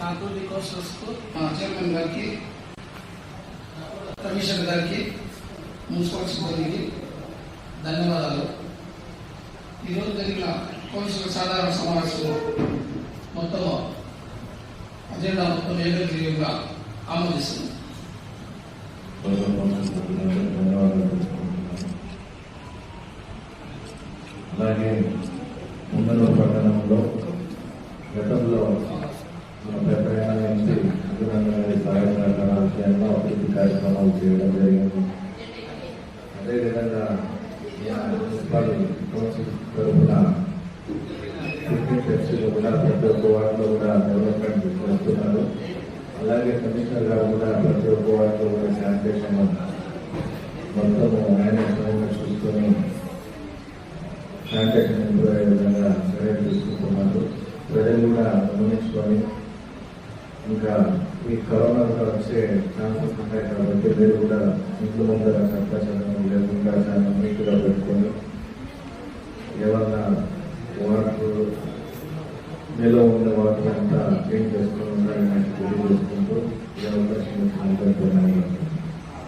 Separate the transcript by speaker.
Speaker 1: నాతో కోర్సెస్కు మా చైర్మన్ గారికి కమిషనర్ గారికి మున్సిపల్ సిబ్బందికి ధన్యవాదాలు. ఈరోజు జరిగిన కౌన్సిల్ సాధారణ సమావేశంలో మొత్తం అజెండా మొత్తం ఏకగ్రీయంగా ఆమోదిస్తుంది.
Speaker 2: అలాగే ముందర పట్టణంలో గతంలో మన పెద్దగా నుంచి అభినందన సహాయ విషయంలో అభివృద్ధి కార్యక్రమాలు చేయడం జరిగింది. అదేవిధంగా ఈయన కౌన్సిల్ తరఫున క్రికెట్ కూడా ప్రతి ఒక్క కూడా డెవలప్మెంట్ చేస్తున్నారు అలాగే కమిషనర్ గారు కూడా ప్రతి ఒక్క వార్డులో కూడా శానిటేషన్ మొత్తం ఆయన చూసుకొని శానిటేషన్ ఇంప్రూవ్ అయ్యే విధంగా చర్యలు తీసుకుంటున్నారు ప్రజలు కూడా గమనించుకొని ఇంకా ఈ కరోనా కూడా వచ్చే ఛాన్సెస్ ఉంటాయి కాబట్టి మీరు కూడా ఇంట్లో ముందర కర్కశనం లేకుండా చాలా మీలో ఉన్న వాటిని అంతా ఏం చేసుకుని ఉండాలని తెలియజేసుకుంటూ ఈ అవకాశం అందరికీ